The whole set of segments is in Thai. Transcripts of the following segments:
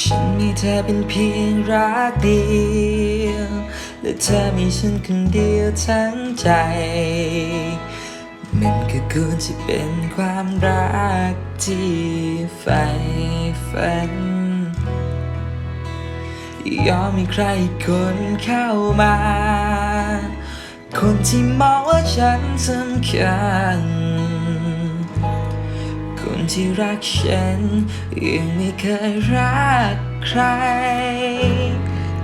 ฉันมีเธอเป็นเพียงรักเดียว และเธอมีฉันคนเดียวทั้งใจ มันก็ควรจะเป็นความรักที่ใฝ่ฝัน ยอมให้ใครอีกคนเข้ามา คนที่มองว่าฉันสำคัญ ที่รักฉันยังไม่เคยรักใคร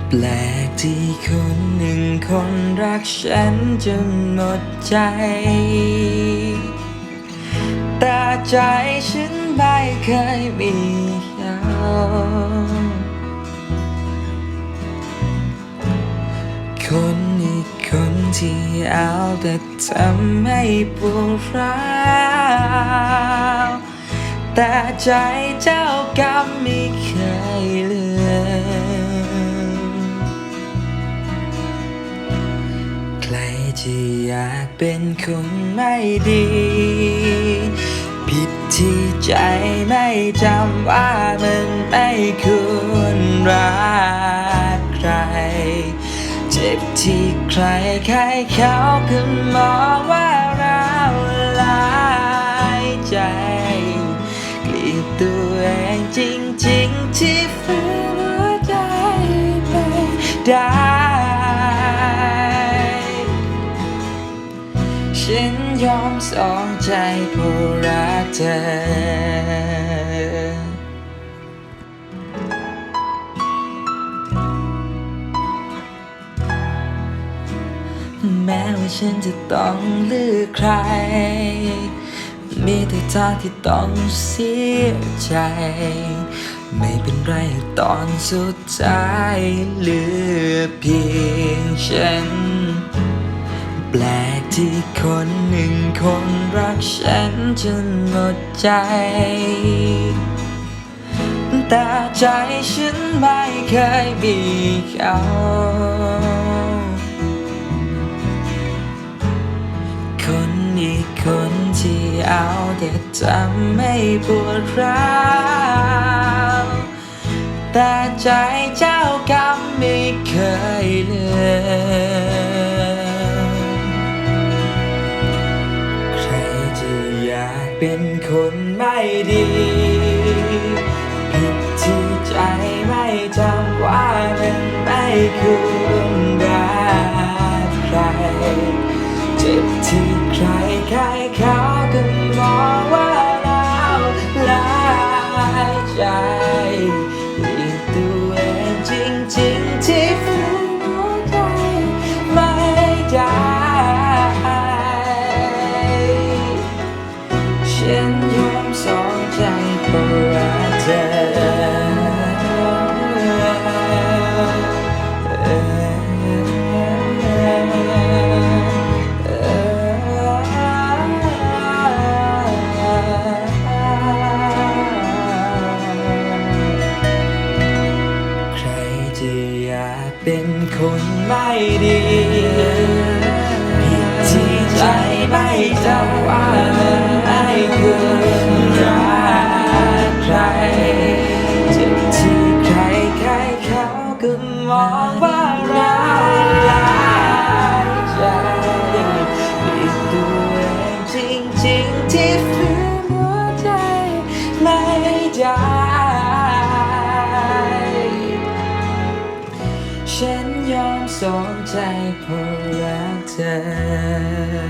แปลกที่คนหนึ่งคนรักฉันจนหมดใจ แต่ใจฉันไม่เคยมีเขาคนอีกคนที่เอาแต่ทำให้ปวดร้าว แต่ใจเจ้ากรรมไม่เคยลืมใครที่อยากเป็นคนไม่ดี ผิดที่ใจไม่จำว่ามันไม่ควรรักใคร เจ็บที่ใครใครเขาก็มองว่า ที่ฝืนหัวใจไม่ได้ฉันยอมสองใจเพราะรักเธอแม้ว่าฉันจะต้องเลือกใคร มีแต่ทางที่ต้องเสียใจ ไม่เป็นไรตอนสุดท้ายเหลือเพียงฉัน แปลกที่คนหนึ่งคนรักฉันจนหมดใจ แต่ใจฉันไม่เคยมีเขาคนอีกคนที่เอาแต่ทำให้ปวดร้าว แต่ใจเจ้ากรรมไม่เคยเลืมใครจะอยากเป็นคนไม่ดีผิดที่ใจไม่จำว่ามันไม่คือ อยาเป็นคนไม่ดีผิดที่ใจไม่จำว่ามันไม่คว สองใจพอรักเธอ